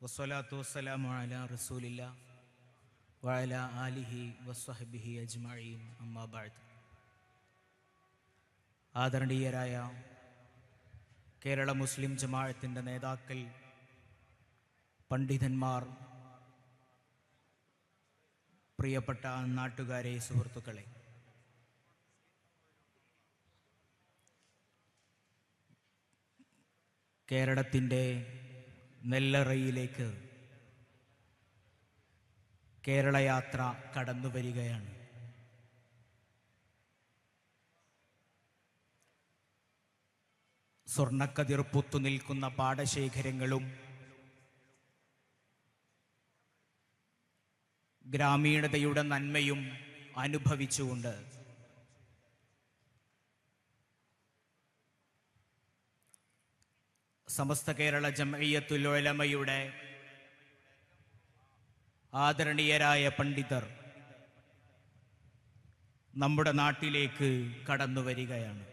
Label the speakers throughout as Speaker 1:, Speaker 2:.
Speaker 1: വസ്സലാത്തു വസ്സലാമു അലാ റസൂലില്ല വഅല ആലിഹി വസ്വഹബിഹി അജ്മഈൻ. അമ്മാ ബഅദ്. ആദരണീയരായ കേരള മുസ്ലിം ജമാഅത്തിന്റെ നേതാക്കൾ പണ്ഡിതന്മാർ പ്രിയപ്പെട്ട നാട്ടുകാരെ സുഹൃത്തുക്കളെ. കേരളത്തിന്റെ നെല്ലറയിലേക്ക് കേരളയാത്ര കടന്നു വരികയാണ്. സ്വർണക്കതിർ പുത്തു നിൽക്കുന്ന പാടശേഖരങ്ങളും ഗ്രാമീണതയുടെ നന്മയും അനുഭവിച്ചുകൊണ്ട് സമസ്ത കേരള ജമയ്യത്തുലമയുടെ ആദരണീയരായ പണ്ഡിതർ നമ്മുടെ നാട്ടിലേക്ക് കടന്നു വരികയാണ്.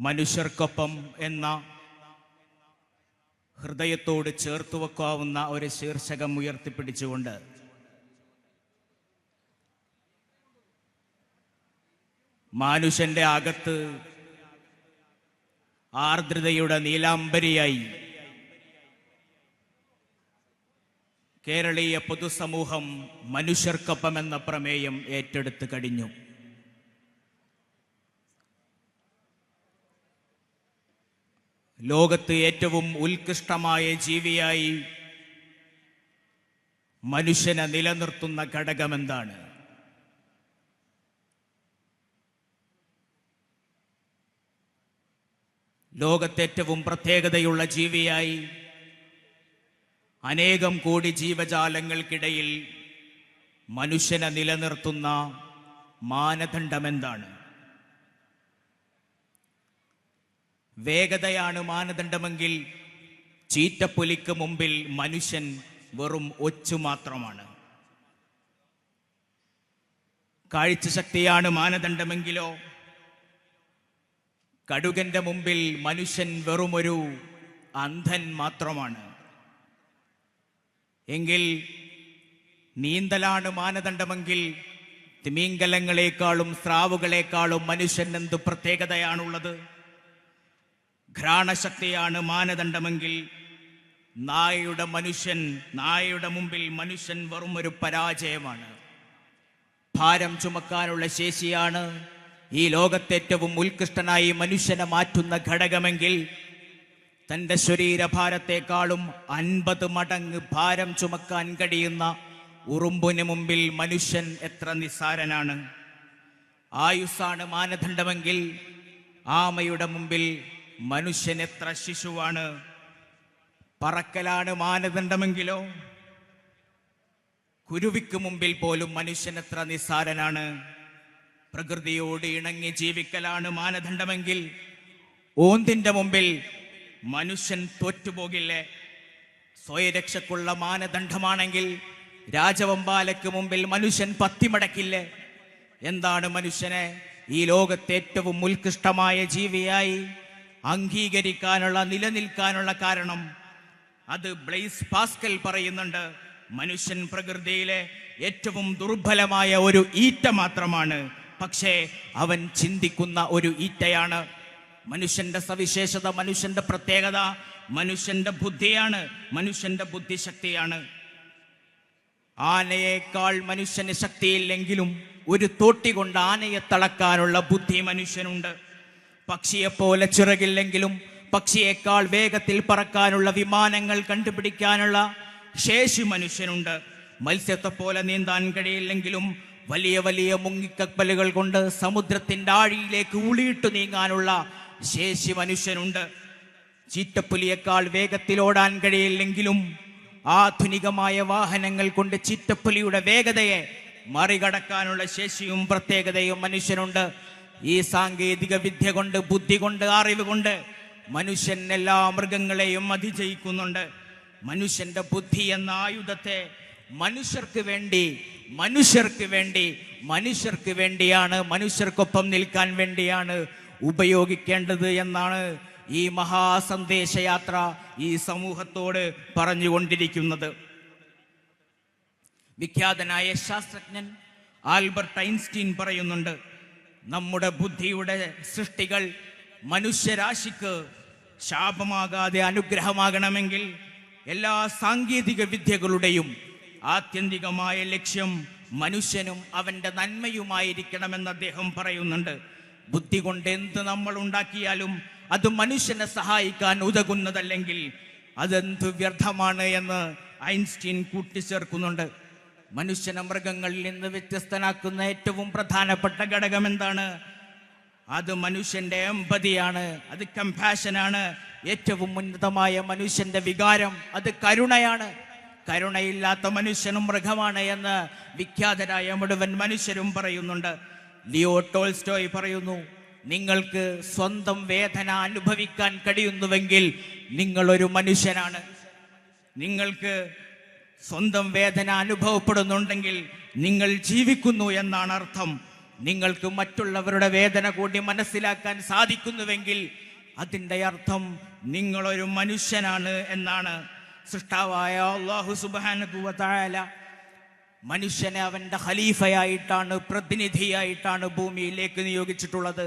Speaker 1: മനുഷ്യർക്കൊപ്പം എന്ന ഹൃദയത്തോട് ചേർത്തു വെക്കാവുന്ന ഒരു ശീർഷകം ഉയർത്തിപ്പിടിച്ചുകൊണ്ട് മാനുഷന്റെ അകത്ത് ആർദ്രതയുടെ നീലാംബരിയായി. കേരളീയ പൊതുസമൂഹം മനുഷ്യർക്കൊപ്പം എന്ന പ്രമേയം ഏറ്റെടുത്ത് കഴിഞ്ഞു. ലോകത്ത് ഏറ്റവും ഉത്കൃഷ്ടമായ ജീവിയായി മനുഷ്യനെ നിലനിർത്തുന്ന ഘടകമെന്താണ്? ലോകത്തേറ്റവും പ്രത്യേകതയുള്ള ജീവിയായി അനേകം കോടി ജീവജാലങ്ങൾക്കിടയിൽ മനുഷ്യനെ നിലനിർത്തുന്ന മാനദണ്ഡം എന്താണ് വേഗതയാണ് മാനദണ്ഡമെങ്കിൽ ചീറ്റപ്പുലിക്ക് മുമ്പിൽ മനുഷ്യൻ വെറും ഒച്ചു മാത്രമാണ്. കാഴ്ചശക്തിയാണ് മാനദണ്ഡമെങ്കിലോ കടുകന്റെ മുമ്പിൽ മനുഷ്യൻ വെറുമൊരു അന്ധൻ മാത്രമാണ്. എങ്കിൽ നീന്തലാണ് മാനദണ്ഡമെങ്കിൽ തിമീങ്കലങ്ങളെക്കാളും സ്രാവുകളെക്കാളും മനുഷ്യൻ എന്ത് പ്രത്യേകതയാണുള്ളത്? ഘ്രാണശക്തിയാണ് മാനദണ്ഡമെങ്കിൽ നായയുടെ മനുഷ്യൻ നായയുടെ മുമ്പിൽ മനുഷ്യൻ വെറും ഒരു പരാജയമാണ്. ഭാരം ചുമക്കാനുള്ള ശേഷിയാണ് ഈ ലോകത്തേറ്റവും ഉത്കൃഷ്ടനായി മനുഷ്യനെ മാറ്റുന്ന ഘടകമെങ്കിൽ തന്റെ ശരീരഭാരത്തെക്കാളും അൻപത് മടങ്ങ് ഭാരം ചുമക്കാൻ കഴിയുന്ന ഉറുമ്പിന് മുമ്പിൽ മനുഷ്യൻ എത്ര നിസ്സാരനാണ്. ആയുസ്സാണ് മാനദണ്ഡമെങ്കിൽ ആമയുടെ മുമ്പിൽ മനുഷ്യൻ എത്ര ശിശുവാണ്. പറക്കലാണ് മാനദണ്ഡമെങ്കിലോ? കുരുവിക്ക് മുമ്പിൽ പോലും മനുഷ്യൻ എത്ര നിസ്സാരനാണ്. പ്രകൃതിയോട് ഇണങ്ങി ജീവിക്കലാണ് മാനദണ്ഡമെങ്കിൽ ഓന്തിന്റെ മുമ്പിൽ മനുഷ്യൻ തോറ്റുപോകില്ലേ? സ്വയരക്ഷക്കുള്ള മാനദണ്ഡമാണെങ്കിൽ രാജവമ്പാലയ്ക്ക് മുമ്പിൽ മനുഷ്യൻ പത്തിമടക്കില്ലേ? എന്താണ് മനുഷ്യനെ ഈ ലോകത്തെ ഏറ്റവും ഉത്കൃഷ്ടമായ ജീവിയായി അംഗീകരിക്കാനുള്ള നിലനിൽക്കാനുള്ള കാരണം? അത് ബ്ലെയ്സ് പാസ്കൽ പറയുന്നുണ്ട്. മനുഷ്യൻ പ്രകൃതിയിലെ ഏറ്റവും ദുർബലമായ ഒരു ഈറ്റ മാത്രമാണ്. പക്ഷേ അവൻ ചിന്തിക്കുന്ന ഒരു ഈറ്റയാണ്. മനുഷ്യന്റെ സവിശേഷത മനുഷ്യന്റെ പ്രത്യേകത മനുഷ്യന്റെ ബുദ്ധിയാണ് മനുഷ്യന്റെ ബുദ്ധിശക്തിയാണ്. ആനയേക്കാൾ മനുഷ്യന് ശക്തിയില്ലെങ്കിലും ഒരു തോട്ടി കൊണ്ട് ആനയെ തളക്കാനുള്ള ബുദ്ധി മനുഷ്യനുണ്ട്. പക്ഷിയെപ്പോലെ ചിറകില്ലെങ്കിലും പക്ഷിയേക്കാൾ വേഗത്തിൽ പറക്കാനുള്ള വിമാനങ്ങൾ കണ്ടുപിടിക്കാനുള്ള ശേഷി മനുഷ്യനുണ്ട്. മത്സ്യത്തെ പോലെ നീന്താൻ കഴിയില്ലെങ്കിലും വലിയ വലിയ മുങ്ങിക്കപ്പലുകൾ കൊണ്ട് സമുദ്രത്തിന്റെ ആഴിയിലേക്ക് ഉളിയിട്ട് നീങ്ങാനുള്ള ശേഷി മനുഷ്യനുണ്ട്. ചീറ്റപ്പുലിയേക്കാൾ വേഗത്തിലോടാൻ കഴിയില്ലെങ്കിലും ആധുനികമായ വാഹനങ്ങൾ കൊണ്ട് ചീറ്റപ്പുലിയുടെ വേഗതയെ മറികടക്കാനുള്ള ശേഷിയും പ്രത്യേകതയും മനുഷ്യനുണ്ട്. ഈ സാങ്കേതിക വിദ്യ കൊണ്ട് ബുദ്ധി കൊണ്ട് അറിവ് കൊണ്ട് മനുഷ്യൻ എല്ലാ മൃഗങ്ങളെയും അതിജയിക്കുന്നുണ്ട്. മനുഷ്യന്റെ ബുദ്ധി എന്ന ആയുധത്തെ മനുഷ്യർക്ക് വേണ്ടി മനുഷ്യർക്ക് വേണ്ടി മനുഷ്യർക്ക് വേണ്ടിയാണ് മനുഷ്യർക്കൊപ്പം നിൽക്കാൻ വേണ്ടിയാണ് ഉപയോഗിക്കേണ്ടത് എന്നാണ് ഈ മഹാസന്ദേശയാത്ര ഈ സമൂഹത്തോട് പറഞ്ഞുകൊണ്ടിരിക്കുന്നത്. വിഖ്യാതനായ ശാസ്ത്രജ്ഞൻ ആൽബർട്ട് ഐൻസ്റ്റീൻ പറയുന്നുണ്ട് നമ്മുടെ ബുദ്ധിയുടെ സൃഷ്ടികൾ മനുഷ്യരാശിക്ക് ശാപമാകാതെ അനുഗ്രഹമാകണമെങ്കിൽ എല്ലാ സാങ്കേതിക വിദ്യകളുടെയും ആത്യന്തികമായ ലക്ഷ്യം മനുഷ്യനും അവന്റെ നന്മയുമായിരിക്കണമെന്ന് അദ്ദേഹം പറയുന്നുണ്ട്. ബുദ്ധി കൊണ്ട് എന്ത് നമ്മൾ ഉണ്ടാക്കിയാലും അത് മനുഷ്യനെ സഹായിക്കാൻ ഉതകുന്നതല്ലെങ്കിൽ അതെന്ത് വ്യർത്ഥമാണ് എന്ന് ഐൻസ്റ്റീൻ കൂട്ടിച്ചേർക്കുന്നുണ്ട്. മനുഷ്യനെ മൃഗങ്ങളിൽ നിന്ന് വ്യത്യസ്തനാക്കുന്ന ഏറ്റവും പ്രധാനപ്പെട്ട ഘടകം എന്താണ്? അത് മനുഷ്യന്റെ എമ്പതിയാണ് അത് കമ്പാഷനാണ് ഏറ്റവും ഉന്നതമായ മനുഷ്യന്റെ വികാരം അത് കരുണയാണ്. കരുണയില്ലാത്ത മനുഷ്യനും മൃഗമാണ് എന്ന് വിഖ്യാതരായ മുഴുവൻ മനുഷ്യരും പറയുന്നുണ്ട്. ലിയോ ടോൾസ്റ്റോയ് പറയുന്നു നിങ്ങൾക്ക് സ്വന്തം വേദന അനുഭവിക്കാൻ കഴിയുന്നുവെങ്കിൽ നിങ്ങളൊരു മനുഷ്യനാണ്. നിങ്ങൾക്ക് സ്വന്തം വേദന അനുഭവപ്പെടുന്നുണ്ടെങ്കിൽ നിങ്ങൾ ജീവിക്കുന്നു എന്നാണ് അർത്ഥം. നിങ്ങൾക്ക് മറ്റുള്ളവരുടെ വേദന കൂടി മനസ്സിലാക്കാൻ സാധിക്കുന്നുവെങ്കിൽ അതിന്റെ അർത്ഥം നിങ്ങളൊരു മനുഷ്യനാണ് എന്നാണ്. സൃഷ്ടാവായ അള്ളാഹു സുബാനുഭവത്തായാല മനുഷ്യനെ അവന്റെ ഖലീഫയായിട്ടാണ് പ്രതിനിധിയായിട്ടാണ് ഭൂമിയിലേക്ക് നിയോഗിച്ചിട്ടുള്ളത്.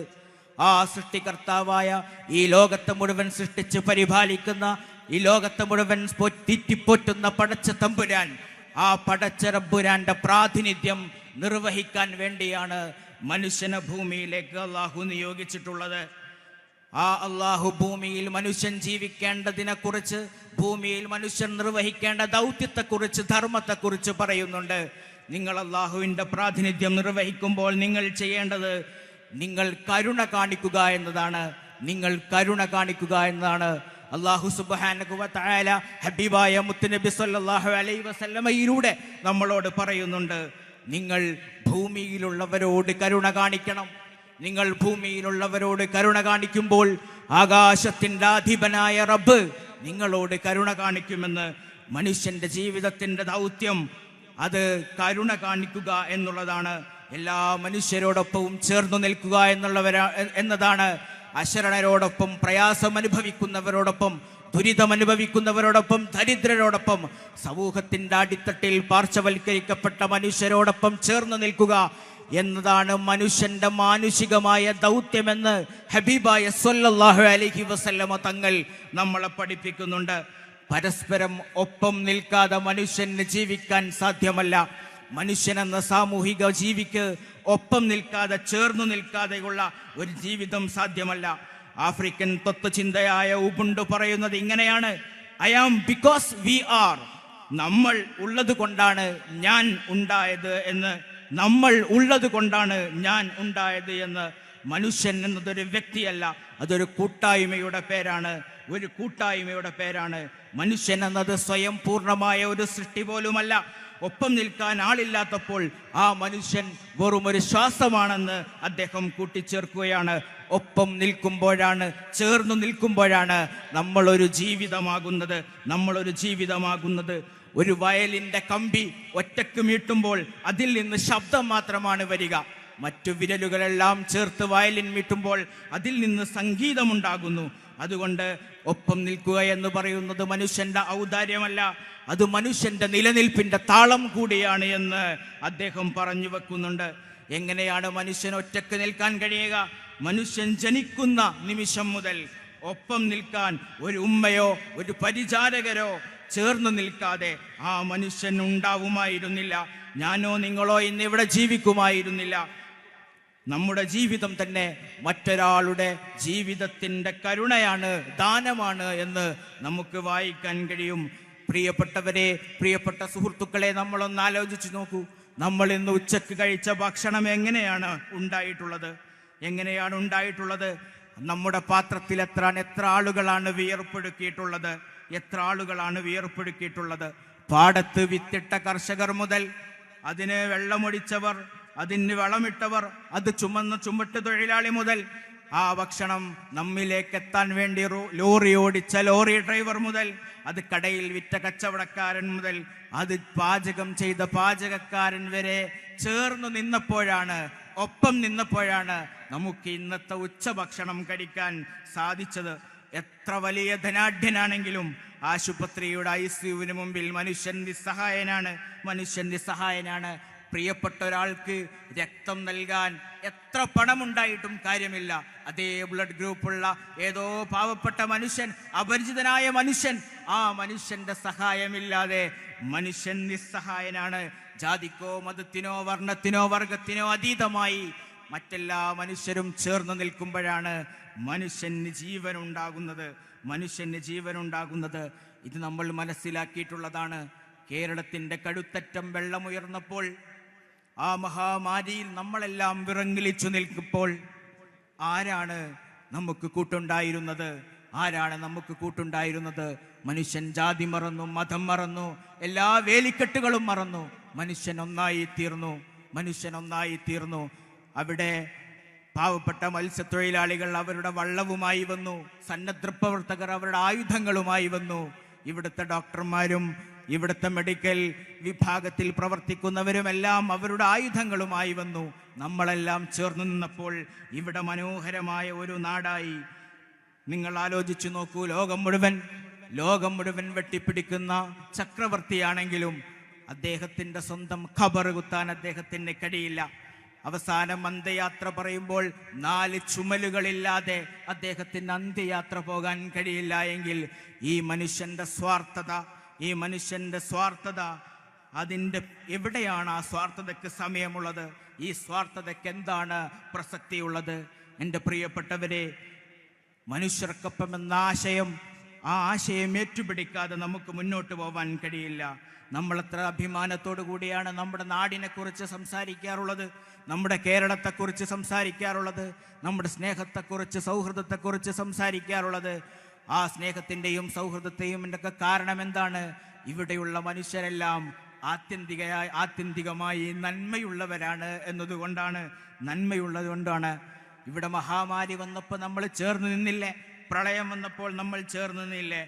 Speaker 1: ആ സൃഷ്ടികർത്താവായ ഈ ലോകത്തെ മുഴുവൻ സൃഷ്ടിച്ച് പരിപാലിക്കുന്ന ഈ ലോകത്തെ മുഴുവൻ തീറ്റിപ്പോറ്റുന്ന പടച്ച തമ്പുരാൻ ആ പടച്ച റബ്ബുരാന്റെ പ്രാതിനിധ്യം നിർവഹിക്കാൻ വേണ്ടിയാണ് മനുഷ്യനെ ഭൂമിയിലേക്ക് അള്ളാഹു നിയോഗിച്ചിട്ടുള്ളത്. ആ അള്ളാഹു ഭൂമിയിൽ മനുഷ്യൻ ജീവിക്കേണ്ടതിനെ കുറിച്ച് ഭൂമിയിൽ മനുഷ്യൻ നിർവഹിക്കേണ്ട ദൗത്യത്തെക്കുറിച്ച് ധർമ്മത്തെക്കുറിച്ച് പറയുന്നുണ്ട്. നിങ്ങൾ അള്ളാഹുവിന്റെ പ്രാതിനിധ്യം നിർവഹിക്കുമ്പോൾ നിങ്ങൾ ചെയ്യേണ്ടത് നിങ്ങൾ കരുണ കാണിക്കുക എന്നതാണ്. നിങ്ങൾ കരുണ കാണിക്കുക എന്നതാണ്. അള്ളാഹു സുബാന ഹബീബായ മുത്തുനബി സല്ലാഹു അലൈ വസല്ലമയിലൂടെ നമ്മളോട് പറയുന്നുണ്ട് നിങ്ങൾ ഭൂമിയിലുള്ളവരോട് കരുണ കാണിക്കണം. നിങ്ങൾ ഭൂമിയിലുള്ളവരോട് കരുണ കാണിക്കുമ്പോൾ ആകാശത്തിന്റെ അധിപനായ റബ്ബ് നിങ്ങളോട് കരുണ കാണിക്കുമെന്ന് മനുഷ്യന്റെ ജീവിതത്തിന്റെ ദൗത്യം അത് കരുണ കാണിക്കുക എന്നുള്ളതാണ്. എല്ലാ മനുഷ്യരോടൊപ്പവും ചേർന്നു നിൽക്കുക എന്നുള്ളവരാ എന്നതാണ്. അശരണരോടൊപ്പം പ്രയാസം അനുഭവിക്കുന്നവരോടൊപ്പം ദുരിതം അനുഭവിക്കുന്നവരോടൊപ്പം ദരിദ്രരോടൊപ്പം സമൂഹത്തിന്റെ അടിത്തട്ടിൽ പാർശ്വവൽക്കരിക്കപ്പെട്ട മനുഷ്യരോടൊപ്പം ചേർന്ന് നിൽക്കുക. എന്നതാണ് മനുഷ്യന്റെ മാനുഷികമായ ദൗത്യമെന്ന് ഹബീബായ സൊല്ലാഹു അലഹി വസല്ലമ തങ്ങൾ നമ്മളെ പഠിപ്പിക്കുന്നുണ്ട്. പരസ്പരം ഒപ്പം നിൽക്കാതെ മനുഷ്യന് ജീവിക്കാൻ സാധ്യമല്ല. മനുഷ്യൻ എന്ന സാമൂഹിക ജീവിക്ക് ഒപ്പം നിൽക്കാതെ ചേർന്നു നിൽക്കാതെയുള്ള ഒരു ജീവിതം സാധ്യമല്ല. ആഫ്രിക്കൻ തത്വചിന്തയായ ഉബുണ്ടു പറയുന്നത് ഇങ്ങനെയാണ്. I am because we are നമ്മൾ ഉള്ളത് കൊണ്ടാണ് ഞാൻ ഉണ്ടായത് എന്ന് നമ്മൾ ഉള്ളത് കൊണ്ടാണ് ഞാൻ ഉണ്ടായത് എന്ന് മനുഷ്യൻ എന്നതൊരു വ്യക്തിയല്ല. അതൊരു കൂട്ടായ്മയുടെ പേരാണ്. ഒരു കൂട്ടായ്മയുടെ പേരാണ്. മനുഷ്യൻ എന്നത് സ്വയം പൂർണമായ ഒരു സൃഷ്ടി പോലുമല്ല. ഒപ്പം നിൽക്കാൻ ആളില്ലാത്തപ്പോൾ ആ മനുഷ്യൻ വെറും ഒരു ശ്വാസമാണെന്ന് അദ്ദേഹം കൂട്ടിച്ചേർക്കുകയാണ്. ഒപ്പം നിൽക്കുമ്പോഴാണ് ചേർന്ന് നിൽക്കുമ്പോഴാണ് നമ്മളൊരു ജീവിതമാകുന്നത്. നമ്മളൊരു ജീവിതമാകുന്നത്. ഒരു വയലിന്റെ കമ്പി ഒറ്റയ്ക്ക് മീട്ടുമ്പോൾ അതിൽ നിന്ന് ശബ്ദം മാത്രമാണ് വരിക. മറ്റു വിരലുകളെല്ലാം ചേർത്ത് വയലിൻ മീട്ടുമ്പോൾ അതിൽ നിന്ന് സംഗീതമുണ്ടാകുന്നു. അതുകൊണ്ട് ഒപ്പം നിൽക്കുക എന്ന് പറയുന്നത് മനുഷ്യന്റെ ഔദാര്യമല്ല. അത് മനുഷ്യന്റെ നിലനിൽപ്പിന്റെ താളം കൂടിയാണ് എന്ന് അദ്ദേഹം പറഞ്ഞു വെക്കുന്നുണ്ട്. എങ്ങനെയാണ് മനുഷ്യൻ ഒറ്റയ്ക്ക് നിൽക്കാൻ കഴിയുക? മനുഷ്യൻ ജനിക്കുന്ന നിമിഷം മുതൽ ഒപ്പം നിൽക്കാൻ ഒരു ഉമ്മയോ ഒരു പരിചാരകരോ ചേർന്ന് നിൽക്കാതെ ആ മനുഷ്യൻ ഉണ്ടാവുമായിരുന്നില്ല ഞാനോ നിങ്ങളോ ഇന്നിവിടെ ജീവിക്കുമായിരുന്നില്ല. നമ്മുടെ ജീവിതം തന്നെ മറ്റൊരാളുടെ ജീവിതത്തിന്റെ കരുണയാണ് ദാനമാണ് എന്ന് നമുക്ക് വായിക്കാൻ കഴിയും. പ്രിയപ്പെട്ടവരെ പ്രിയപ്പെട്ട സുഹൃത്തുക്കളെ നമ്മളൊന്ന് ആലോചിച്ച് നോക്കൂ. നമ്മൾ ഇന്ന് ഉച്ചയ്ക്ക് കഴിച്ച ഭക്ഷണം എങ്ങനെയാണ് ഉണ്ടായിട്ടുള്ളത്? എങ്ങനെയാണ് ഉണ്ടായിട്ടുള്ളത്? നമ്മുടെ പാത്രത്തിൽ എത്ര എത്ര ആളുകളാണ് വിയർപ്പൊടുക്കിയിട്ടുള്ളത് എത്ര ആളുകളാണ് വിയർപ്പെടുക്കിയിട്ടുള്ളത് പാടത്ത് വിത്തിട്ട കർഷകർ മുതൽ അതിന് വെള്ളമൊടിച്ചവർ അതിന് വളമിട്ടവർ അത് ചുമന്ന ചുമട്ട് തൊഴിലാളി മുതൽ ആ ഭക്ഷണം നമ്മിലേക്ക് എത്താൻ വേണ്ടി ലോറി ഓടിച്ച ലോറി ഡ്രൈവർ മുതൽ അത് കടയിൽ വിറ്റ കച്ചവടക്കാരൻ മുതൽ അത് പാചകം ചെയ്ത പാചകക്കാരൻ വരെ ചേർന്ന് നിന്നപ്പോഴാണ് ഒപ്പം നിന്നപ്പോഴാണ് നമുക്ക് ഇന്നത്തെ ഉച്ചഭക്ഷണം കഴിക്കാൻ സാധിച്ചത്. എത്ര വലിയ ധനാഢ്യനാണെങ്കിലും ആശുപത്രിയുടെ ഐ സിയുവിന് മുമ്പിൽ മനുഷ്യൻ നിസ്സഹായനാണ് മനുഷ്യൻ നിസ്സഹായനാണ്. പ്രിയപ്പെട്ട ഒരാൾക്ക് രക്തം നൽകാൻ എത്ര പണമുണ്ടായിട്ടും കാര്യമില്ല. അതേ ബ്ലഡ് ഗ്രൂപ്പുള്ള ഏതോ പാവപ്പെട്ട മനുഷ്യൻ അപരിചിതനായ മനുഷ്യൻ ആ മനുഷ്യന്റെ സഹായമില്ലാതെ മനുഷ്യൻ നിസ്സഹായനാണ്. ജാതിക്കോ മതത്തിനോ വർണത്തിനോ വർഗത്തിനോ അതീതമായി മറ്റെല്ലാ മനുഷ്യരും ചേർന്ന് നിൽക്കുമ്പോഴാണ് മനുഷ്യന് ജീവൻ ഉണ്ടാകുന്നത് മനുഷ്യന് ജീവൻ ഉണ്ടാകുന്നത് ഇത് നമ്മൾ മനസ്സിലാക്കിയിട്ടുള്ളതാണ്. കേരളത്തിന്റെ കടുത്തറ്റം വെള്ളമുയർന്നപ്പോൾ ആ മഹാമാരിയിൽ നമ്മളെല്ലാം വിറങ്ങിലിച്ചു നിൽക്കുമ്പോൾ ആരാണ് നമുക്ക് കൂട്ടുണ്ടായിരുന്നത്? ആരാണ് നമുക്ക് കൂട്ടുണ്ടായിരുന്നത്? മനുഷ്യൻ ജാതി മറന്നു മതം മറന്നു എല്ലാ വേലിക്കെട്ടുകളും മറന്നു. മനുഷ്യൻ ഒന്നായി തീർന്നു. മനുഷ്യൻ ഒന്നായി തീർന്നു. അവിടെ പാവപ്പെട്ട മത്സ്യത്തൊഴിലാളികൾ അവരുടെ വള്ളവുമായി വന്നു. സന്നദ്ധ പ്രവർത്തകർ അവരുടെ ആയുധങ്ങളുമായി വന്നു. ഇവിടുത്തെ ഡോക്ടർമാരും ഇവിടുത്തെ മെഡിക്കൽ വിഭാഗത്തിൽ പ്രവർത്തിക്കുന്നവരുമെല്ലാം അവരുടെ ആയുധങ്ങളുമായി വന്നു. നമ്മളെല്ലാം ചേർന്ന് നിന്നപ്പോൾ ഇവിടെ മനോഹരമായ ഒരു നാടായി. നിങ്ങൾ ആലോചിച്ചു നോക്കൂ ലോകം മുഴുവൻ ലോകം മുഴുവൻ വെട്ടിപ്പിടിക്കുന്ന ചക്രവർത്തിയാണെങ്കിലും അദ്ദേഹത്തിന്റെ സ്വന്തം ഖബർ കുത്താൻ അദ്ദേഹത്തിന് കഴിയില്ല. അവസാനം അന്ത്യയാത്ര പറയുമ്പോൾ നാല് ചുമലുകളില്ലാതെ അദ്ദേഹത്തിന് അന്ത്യയാത്ര പോകാൻ കഴിയില്ല എങ്കിൽ ഈ മനുഷ്യന്റെ സ്വാർത്ഥത ഈ മനുഷ്യന്റെ സ്വാർത്ഥത അതിന്റെ എവിടെയാണ് ആ സ്വാർത്ഥതയ്ക്ക് സമയമുള്ളത്? ഈ സ്വാർത്ഥതയ്ക്ക് എന്താണ് പ്രസക്തിയുള്ളത്? എന്റെ പ്രിയപ്പെട്ടവരെ മനുഷ്യർക്കൊപ്പം എന്ന ആശയം ആ ആശയം ഏറ്റുപിടിക്കാതെ നമുക്ക് മുന്നോട്ട് പോകാൻ കഴിയില്ല. നമ്മൾ എത്ര അഭിമാനത്തോടു കൂടിയാണ് നമ്മുടെ നാടിനെക്കുറിച്ച് സംസാരിക്കാറുള്ളത് നമ്മുടെ കേരളത്തെക്കുറിച്ച് സംസാരിക്കാറുള്ളത് നമ്മുടെ സ്നേഹത്തെക്കുറിച്ച് സൗഹൃദത്തെക്കുറിച്ച് സംസാരിക്കാറുള്ളത്. ആ സ്നേഹത്തിന്റെയും സൗഹൃദത്തെയും ഒക്കെ കാരണം എന്താണ്? ഇവിടെയുള്ള മനുഷ്യരെല്ലാം ആത്യന്തികയായി ആത്യന്തികമായി നന്മയുള്ളവരാണ് എന്നതുകൊണ്ടാണ് നന്മയുള്ളത് കൊണ്ടാണ് ഇവിടെ മഹാമാരി വന്നപ്പോൾ നമ്മൾ ചേർന്ന് നിന്നില്ലേ? പ്രളയം വന്നപ്പോൾ നമ്മൾ ചേർന്ന് നിന്നില്ലേ?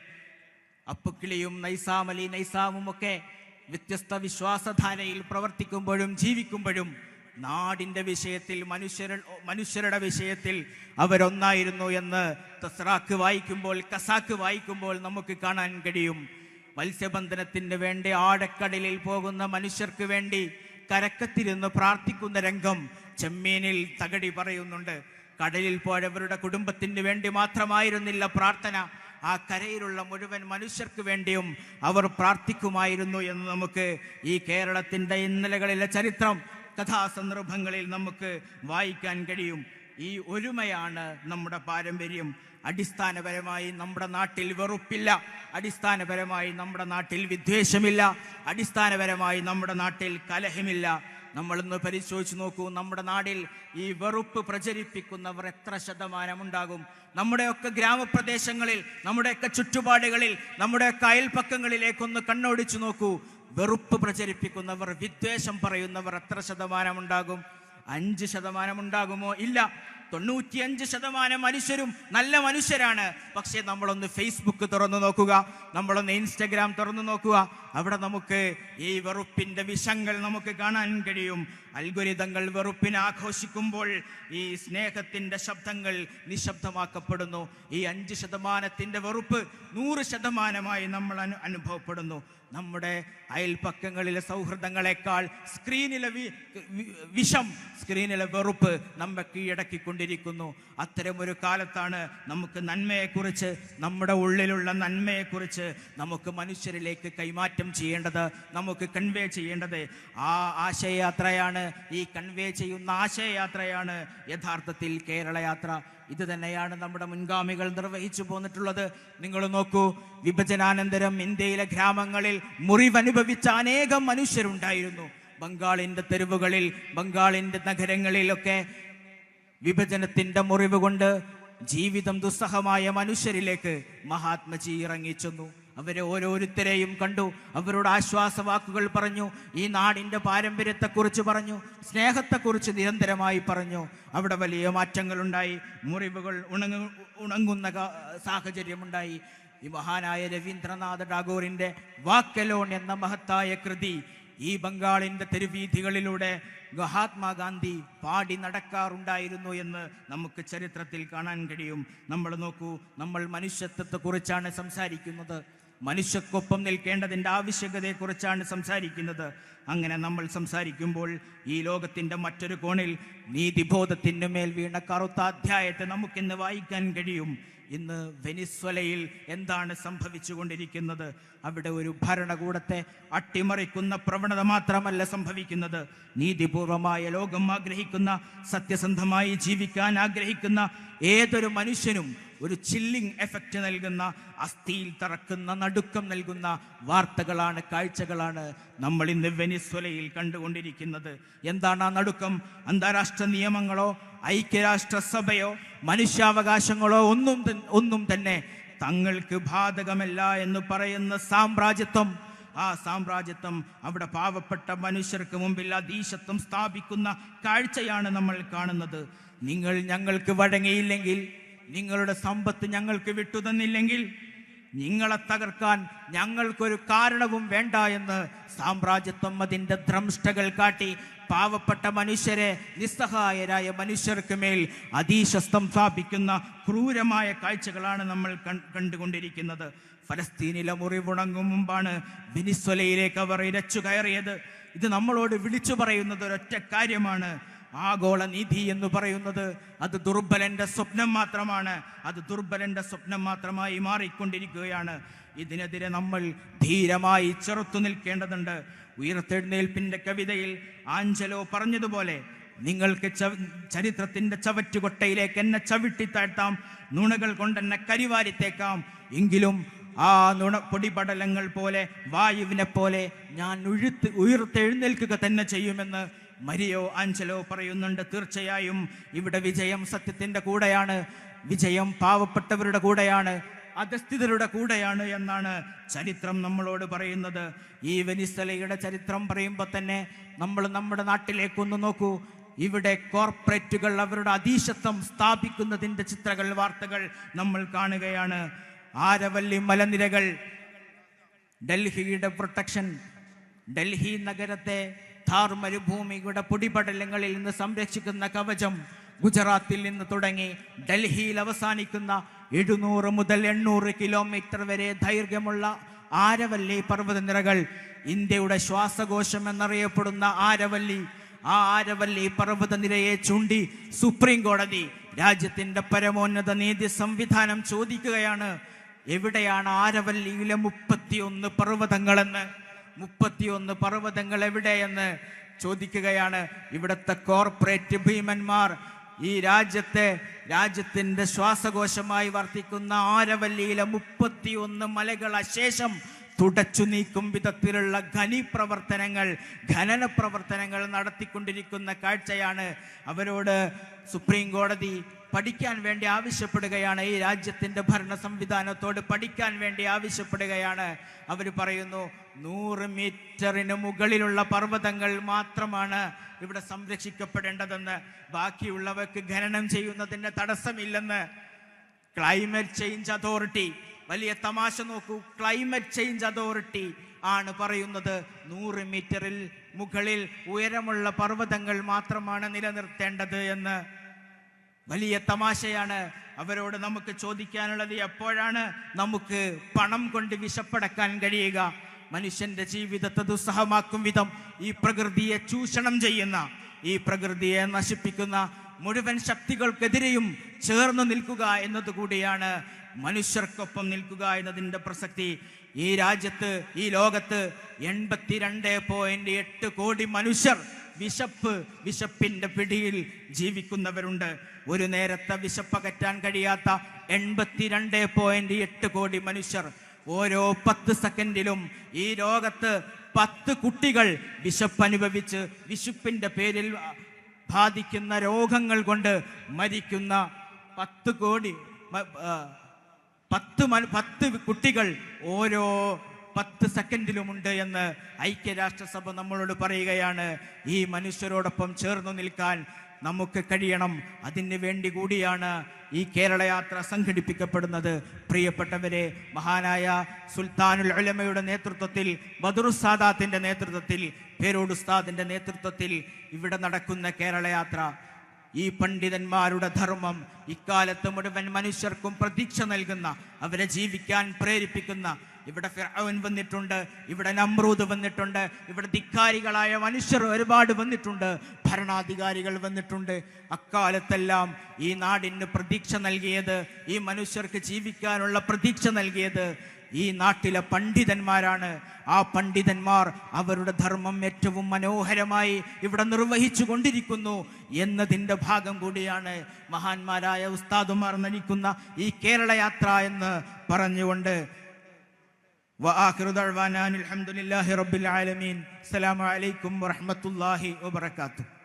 Speaker 1: അപ്പുക്കിളിയും നൈസാമലി നൈസാമും ഒക്കെ വ്യത്യസ്ത വിശ്വാസധാരയിൽ പ്രവർത്തിക്കുമ്പോഴും ജീവിക്കുമ്പോഴും നാടിന്റെ വിഷയത്തിൽ മനുഷ്യർ മനുഷ്യരുടെ വിഷയത്തിൽ അവരൊന്നായിരുന്നു എന്ന് തസ്രാക്ക് വായിക്കുമ്പോൾ കസാക്ക് വായിക്കുമ്പോൾ നമുക്ക് കാണാൻ കഴിയും. മത്സ്യബന്ധനത്തിന് വേണ്ടി ആഴക്കടലിൽ പോകുന്ന മനുഷ്യർക്ക് വേണ്ടി കരക്കത്തിരുന്ന് പ്രാർത്ഥിക്കുന്ന രംഗം ചെമ്മീനിൽ തകടി പറയുന്നുണ്ട്. കടലിൽ പോയവരുടെ കുടുംബത്തിന് വേണ്ടി മാത്രമായിരുന്നില്ല പ്രാർത്ഥന. ആ കരയിലുള്ള മുഴുവൻ മനുഷ്യർക്ക് വേണ്ടിയും അവർ പ്രാർത്ഥിക്കുമായിരുന്നു എന്ന് നമുക്ക് ഈ കേരളത്തിന്റെ ഇന്നലകളിലെ ചരിത്രം കഥാസന്ദർഭങ്ങളിൽ നമുക്ക് വായിക്കാൻ കഴിയും. ഈ ഒരുമയാണ് നമ്മുടെ പാരമ്പര്യം. അടിസ്ഥാനപരമായി നമ്മുടെ നാട്ടിൽ വെറുപ്പില്ല. അടിസ്ഥാനപരമായി നമ്മുടെ നാട്ടിൽ വിദ്വേഷമില്ല. അടിസ്ഥാനപരമായി നമ്മുടെ നാട്ടിൽ കലഹമില്ല. നമ്മളൊന്ന് പരിശോധിച്ച് നോക്കൂ. നമ്മുടെ നാടിൽ ഈ വെറുപ്പ് പ്രചരിപ്പിക്കുന്നവർ എത്ര ശതമാനമുണ്ടാകും നമ്മുടെയൊക്കെ ഗ്രാമപ്രദേശങ്ങളിൽ നമ്മുടെയൊക്കെ ചുറ്റുപാടുകളിൽ നമ്മുടെയൊക്കെ അയൽപ്പക്കങ്ങളിലേക്കൊന്ന് കണ്ണോടിച്ചു നോക്കൂ. വെറുപ്പ് പ്രചരിപ്പിക്കുന്നവർ വിദ്വേഷം പറയുന്നവർ എത്ര ശതമാനമുണ്ടാകും അഞ്ച് ശതമാനമുണ്ടാകുമോ ഇല്ല. തൊണ്ണൂറ്റിയഞ്ച് ശതമാനം മനുഷ്യരും നല്ല മനുഷ്യരാണ്. പക്ഷേ നമ്മളൊന്ന് ഫേസ്ബുക്ക് തുറന്നു നോക്കുക. നമ്മളൊന്ന് ഇൻസ്റ്റഗ്രാം തുറന്നു നോക്കുക. അവിടെ നമുക്ക് ഈ വെറുപ്പിന്റെ വിഷങ്ങൾ നമുക്ക് കാണാൻ കഴിയും. അൽഗുരിതങ്ങൾ വെറുപ്പിനെ ആഘോഷിക്കുമ്പോൾ ഈ സ്നേഹത്തിന്റെ ശബ്ദങ്ങൾ നിശബ്ദമാക്കപ്പെടുന്നു. ഈ അഞ്ച് ശതമാനത്തിന്റെ വെറുപ്പ് നൂറ് ശതമാനമായി നമ്മൾ അനു അനുഭവപ്പെടുന്നു. നമ്മുടെ അയൽപ്പക്കങ്ങളിലെ സൗഹൃദങ്ങളെക്കാൾ സ്ക്രീനിലെ വിഷം സ്ക്രീനിലെ വെറുപ്പ് നമ്മെ കീഴടക്കിക്കൊണ്ടിരിക്കുന്നു. അത്തരമൊരു കാലത്താണ് നമുക്ക് നന്മയെക്കുറിച്ച് നമ്മുടെ ഉള്ളിലുള്ള നന്മയെക്കുറിച്ച് നമുക്ക് മനുഷ്യരിലേക്ക് കൈമാറ്റം ചെയ്യേണ്ടത് നമുക്ക് കൺവേ ചെയ്യേണ്ടത്. ആ ആശയയാത്രയാണ് ഈ കൺവേ ചെയ്യുന്ന ആശയയാത്രയാണ് യഥാർത്ഥത്തിൽ കേരളയാത്ര. ഇത് തന്നെയാണ് നമ്മുടെ മുൻഗാമികൾ നിർവഹിച്ചു പോന്നിട്ടുള്ളത്. നിങ്ങൾ നോക്കൂ. വിഭജനാനന്തരം ഇന്ത്യയിലെ ഗ്രാമങ്ങളിൽ മുറിവനുഭവിച്ച അനേകം മനുഷ്യരുണ്ടായിരുന്നു. ബംഗാളിന്റെ തെരുവുകളിൽ ബംഗാളിന്റെ നഗരങ്ങളിലൊക്കെ വിഭജനത്തിന്റെ മുറിവ് കൊണ്ട് ജീവിതം ദുസ്സഹമായ മനുഷ്യരിലേക്ക് മഹാത്മജി ഇറങ്ങിച്ചെന്നു അവരെ ഓരോരുത്തരെയും കണ്ടു. അവരോട് ആശ്വാസവാക്കുകൾ പറഞ്ഞു. ഈ നാടിന്റെ പാരമ്പര്യത്തെക്കുറിച്ച് പറഞ്ഞു. സ്നേഹത്തെക്കുറിച്ച് നിരന്തരമായി പറഞ്ഞു. അവിടെ വലിയ മാറ്റങ്ങളുണ്ടായി. മുറിവുകൾ ഉണങ്ങു ഉണങ്ങുന്ന സാഹചര്യമുണ്ടായി. ഈ മഹാനായ രവീന്ദ്രനാഥ ടാഗോറിന്റെ വാക്കലോൺ എന്ന മഹത്തായ കൃതി ഈ ബംഗാളിന്റെ തെരുവീഥികളിലൂടെ മഹാത്മാഗാന്ധി പാടി നടക്കാറുണ്ടായിരുന്നു എന്ന് നമുക്ക് ചരിത്രത്തിൽ കാണാൻ കഴിയും. നമ്മൾ നോക്കൂ നമ്മൾ മനുഷ്യത്വത്തെക്കുറിച്ചാണ് സംസാരിക്കുന്നത്. മനുഷ്യക്കൊപ്പം നിൽക്കേണ്ടതിന്റെ ആവശ്യകതയെക്കുറിച്ചാണ് സംസാരിക്കുന്നത്. അങ്ങനെ നമ്മൾ സംസാരിക്കുമ്പോൾ ഈ ലോകത്തിന്റെ മറ്റൊരു കോണിൽ നീതിബോധത്തിന്റെ മേൽ വീണ കറുത്ത അധ്യായത്തെ നമുക്കിന്ന് വായിക്കാൻ കഴിയും. ഇന്ന് വെനിസ്വലയിൽ എന്താണ് സംഭവിച്ചുകൊണ്ടിരിക്കുന്നത്? അവിടെ ഒരു ഭരണകൂടത്തെ അട്ടിമറിക്കുന്ന പ്രവണത മാത്രമല്ല സംഭവിക്കുന്നത്. നീതിപൂർവമായ ലോകം ആഗ്രഹിക്കുന്ന സത്യസന്ധമായി ജീവിക്കാൻ ആഗ്രഹിക്കുന്ന ഏതൊരു മനുഷ്യനും ഒരു ചില്ലിംഗ് എഫക്റ്റ് നൽകുന്ന അസ്ഥിയിൽ തറക്കുന്ന നടുക്കം നൽകുന്ന വാർത്തകളാണ് കാഴ്ചകളാണ് നമ്മൾ ഇന്ന് വെനിസ്വലയിൽ കണ്ടുകൊണ്ടിരിക്കുന്നത്. എന്താണ് ആ നടുക്കം? അന്താരാഷ്ട്ര നിയമങ്ങളോ ഐക്യരാഷ്ട്രസഭയോ മനുഷ്യാവകാശങ്ങളോ ഒന്നും ഒന്നും തന്നെ തങ്ങൾക്ക് ബാധകമല്ല എന്ന് പറയുന്ന സാമ്രാജ്യത്വം. ആ സാമ്രാജ്യത്വം അവിടെ പാവപ്പെട്ട മനുഷ്യർക്ക് മുമ്പിൽ അതീശത്വം സ്ഥാപിക്കുന്ന കാഴ്ചയാണ് നമ്മൾ കാണുന്നത്. നിങ്ങൾ ഞങ്ങൾക്ക് വഴങ്ങിയില്ലെങ്കിൽ നിങ്ങളുടെ സമ്പത്ത് ഞങ്ങൾക്ക് വിട്ടുതന്നില്ലെങ്കിൽ നിങ്ങളെ തകർക്കാൻ ഞങ്ങൾക്കൊരു കാരണവും വേണ്ട എന്ന് സാമ്രാജ്യത്വം അതിന്റെ ദ്രംഷ്ടകൾ കാട്ടി പാവപ്പെട്ട മനുഷ്യരെ നിസ്സഹായരായ മനുഷ്യർക്ക് മേൽ അതീശസ്തം സ്ഥാപിക്കുന്ന ക്രൂരമായ കാഴ്ചകളാണ് നമ്മൾ കണ്ടുകൊണ്ടിരിക്കുന്നത്. ഫലസ്തീനിലെ മുറിവുണങ്ങും മുമ്പാണ് വെനിസ്വലയിലേക്ക് അവർ ഇരച്ചു കയറിയത്. ഇത് നമ്മളോട് വിളിച്ചു പറയുന്നത് ഒരൊറ്റ കാര്യമാണ്. ആഗോള നീതി എന്ന് പറയുന്നത് അത് ദുർബലന്റെ സ്വപ്നം മാത്രമാണ്. അത് ദുർബലന്റെ സ്വപ്നം മാത്രമായി മാറിക്കൊണ്ടിരിക്കുകയാണ്. ഇതിനെതിരെ നമ്മൾ ധീരമായി ചെറുത്തു നിൽക്കേണ്ടതുണ്ട്. ഉയർത്തെഴുന്നേൽപ്പിന്റെ കവിതയിൽ ആഞ്ചലോ പറഞ്ഞതുപോലെ നിങ്ങൾക്ക് ചരിത്രത്തിന്റെ ചവറ്റുകൊട്ടയിലേക്ക് എന്നെ ചവിട്ടി ചവിട്ടിത്താഴ്ത്താം. നുണകൾ കൊണ്ടെന്നെ കരിവാരിത്തേക്കാം. എങ്കിലും ആ നുണ പൊടിപടലങ്ങൾ പോലെ വായുവിനെ പോലെ ഞാൻ ഉഴുത്ത് ഉയർത്തെഴുന്നേൽക്കുക തന്നെ ചെയ്യുമെന്ന് മരിയോ അഞ്ചലോ പറയുന്നുണ്ട് തീർച്ചയായും ഇവിടെ വിജയം സത്യത്തിന്റെ കൂടെയാണ് വിജയം പാവപ്പെട്ടവരുടെ കൂടെയാണ് അധസ്ഥിതരുടെ കൂടെയാണ് എന്നാണ് ചരിത്രം നമ്മളോട് പറയുന്നത്. ഈ വെനിസ്തലയുടെ ചരിത്രം പറയുമ്പോൾ തന്നെ നമ്മൾ നമ്മുടെ നാട്ടിലേക്കൊന്ന് നോക്കൂ. ഇവിടെ കോർപ്പറേറ്റുകൾ അവരുടെ അതീശത്വം സ്ഥാപിക്കുന്നതിന്റെ ചിത്രങ്ങൾ വാർത്തകൾ നമ്മൾ കാണുകയാണ്. ആരവല്ലി മലനിരകൾ ഡൽഹിയുടെ പ്രൊട്ടക്ഷൻ ഡൽഹി നഗരത്തെ ഥാർ മരുഭൂമിയുടെ പൊടിപടലങ്ങളിൽ നിന്ന് സംരക്ഷിക്കുന്ന കവചം ഗുജറാത്തിൽ നിന്ന് തുടങ്ങി ഡൽഹിയിൽ അവസാനിക്കുന്ന എഴുന്നൂറ് മുതൽ എണ്ണൂറ് കിലോമീറ്റർ വരെ ദൈർഘ്യമുള്ള ആരവല്ലി പർവതനിരകൾ ഇന്ത്യയുടെ ശ്വാസകോശം എന്നറിയപ്പെടുന്ന ആരവല്ലി. ആ ആരവല്ലി പർവതനിരയെ ചൂണ്ടി സുപ്രീം കോടതി രാജ്യത്തിന്റെ പരമോന്നത നീതി സംവിധാനം ചോദിക്കുകയാണ്. എവിടെയാണ് ആരവല്ലിയിലെ മുപ്പത്തിയൊന്ന് പർവതങ്ങളെന്ന്? മുപ്പത്തിയൊന്ന് പർവതങ്ങൾ എവിടെയെന്ന് ചോദിക്കുകയാണ് ഇവിടുത്തെ കോർപ്പറേറ്റ് ഭീമന്മാർ. ഈ രാജ്യത്തെ രാജ്യത്തിന്റെ ശ്വാസകോശമായി വർത്തിക്കുന്ന ആരവല്ലിയിലെ മുപ്പത്തിയൊന്ന് മലകൾ അശേഷം തുടച്ചു നീക്കും വിധത്തിലുള്ള ഖനി പ്രവർത്തനങ്ങൾ ഖനന പ്രവർത്തനങ്ങൾ നടത്തിക്കൊണ്ടിരിക്കുന്ന കാഴ്ചയാണ് അവരോട് സുപ്രീം കോടതി പഠിക്കാൻ വേണ്ടി ആവശ്യപ്പെടുകയാണ്. ഈ രാജ്യത്തിന്റെ ഭരണ സംവിധാനത്തോട് പഠിക്കാൻ വേണ്ടി ആവശ്യപ്പെടുകയാണ്. അവർ പറയുന്നു നൂറ് മീറ്ററിന് മുകളിലുള്ള പർവതങ്ങൾ മാത്രമാണ് ഇവിടെ സംരക്ഷിക്കപ്പെടേണ്ടതെന്ന്. ബാക്കിയുള്ളവർക്ക് ഖനനം ചെയ്യുന്നതിന് തടസ്സമില്ലെന്ന്. ക്ലൈമറ്റ് ചേഞ്ച് അതോറിറ്റി വലിയ തമാശ നോക്കൂ. ക്ലൈമറ്റ് ചേഞ്ച് അതോറിറ്റി ആണ് പറയുന്നത്. നൂറ് മീറ്ററിൽ മുകളിൽ ഉയരമുള്ള പർവതങ്ങൾ മാത്രമാണ് നിലനിർത്തേണ്ടത് എന്ന്. വലിയ തമാശയാണ്. അവരോട് നമുക്ക് ചോദിക്കാനുള്ളത് എപ്പോഴാണ് നമുക്ക് പണം കൊണ്ട് വിശപ്പടക്കാൻ കഴിയുക? മനുഷ്യന്റെ ജീവിതത്തെ ദുസ്സഹമാക്കും വിധം ഈ പ്രകൃതിയെ ചൂഷണം ചെയ്യുന്ന ഈ പ്രകൃതിയെ നശിപ്പിക്കുന്ന മുഴുവൻ ശക്തികൾക്കെതിരെയും ചേർന്ന് നിൽക്കുക എന്നതുകൂടിയാണ് മനുഷ്യർക്കൊപ്പം നിൽക്കുക എന്നതിന്റെ പ്രസക്തി ഈ രാജ്യത്ത് ഈ ലോകത്ത് എൺപത്തിരണ്ട് പോയിന്റ് എട്ട് കോടി മനുഷ്യർ വിശപ്പ് വിശപ്പിന്റെ പിടിയിൽ ജീവിക്കുന്നവരുണ്ട്. ഒരു നേരത്തെ വിശപ്പകറ്റാൻ കഴിയാത്ത എൺപത്തിരണ്ട് പോയിന്റ് എട്ട് കോടി മനുഷ്യർ ഓരോ പത്ത് സെക്കൻഡിലും ഈ ലോകത്ത് പത്ത് കുട്ടികൾ വിശപ്പ് അനുഭവിച്ച് വിശപ്പിന്റെ പേരിൽ ബാധിക്കുന്ന രോഗങ്ങൾ കൊണ്ട് മരിക്കുന്ന പത്ത് കോടി പത്ത് മന പത്ത് കുട്ടികൾ ഓരോ പത്ത് സെക്കൻഡിലുമുണ്ട് എന്ന് ഐക്യരാഷ്ട്രസഭ നമ്മളോട് പറയുകയാണ്. ഈ മനുഷ്യരോടൊപ്പം ചേർന്നു നിൽക്കാൻ നമുക്ക് കഴിയണം. അതിന് വേണ്ടി കൂടിയാണ് ഈ കേരളയാത്ര സംഘടിപ്പിക്കപ്പെടുന്നത്. പ്രിയപ്പെട്ടവരെ മഹാനായ സുൽത്താനുൽ ഉലമയുടെ നേതൃത്വത്തിൽ ബദറുസാദാത്തിന്റെ നേതൃത്വത്തിൽ പേരോട് ഉസ്താദിന്റെ നേതൃത്വത്തിൽ ഇവിടെ നടക്കുന്ന കേരളയാത്ര ഈ പണ്ഡിതന്മാരുടെ ധർമ്മം ഇക്കാലത്ത് മുഴുവൻ മനുഷ്യർക്കും പ്രതീക്ഷ നൽകുന്ന അവരെ ജീവിക്കാൻ പ്രേരിപ്പിക്കുന്ന. ഇവിടെ ഫിറവൻ വന്നിട്ടുണ്ട് ഇവിടെ നമ്രൂദ് വന്നിട്ടുണ്ട് ഇവിടെ ധിക്കാരികളായ മനുഷ്യർ ഒരുപാട് വന്നിട്ടുണ്ട് ഭരണാധികാരികൾ വന്നിട്ടുണ്ട്. അക്കാലത്തെല്ലാം ഈ നാടിന് പ്രതീക്ഷ നൽകിയത് ഈ മനുഷ്യർക്ക് ജീവിക്കാനുള്ള പ്രതീക്ഷ നൽകിയത് ഈ നാട്ടിലെ പണ്ഡിതന്മാരാണ്. ആ പണ്ഡിതന്മാർ അവരുടെ ധർമ്മം ഏറ്റവും മനോഹരമായി ഇവിടെ നിർവഹിച്ചു കൊണ്ടിരിക്കുന്നു എന്നതിന്റെ ഭാഗം കൂടിയാണ് മഹാന്മാരായ ഉസ്താദുമാർ നയിക്കുന്ന ഈ കേരള യാത്ര എന്ന് പറഞ്ഞുകൊണ്ട്. അലഹമുല്ലാഹി റബുൽ ആലമീൻ. അസ്സലാമലൈക്കും വറഹമത്തല്ലാഹി വബർക്കാത്തു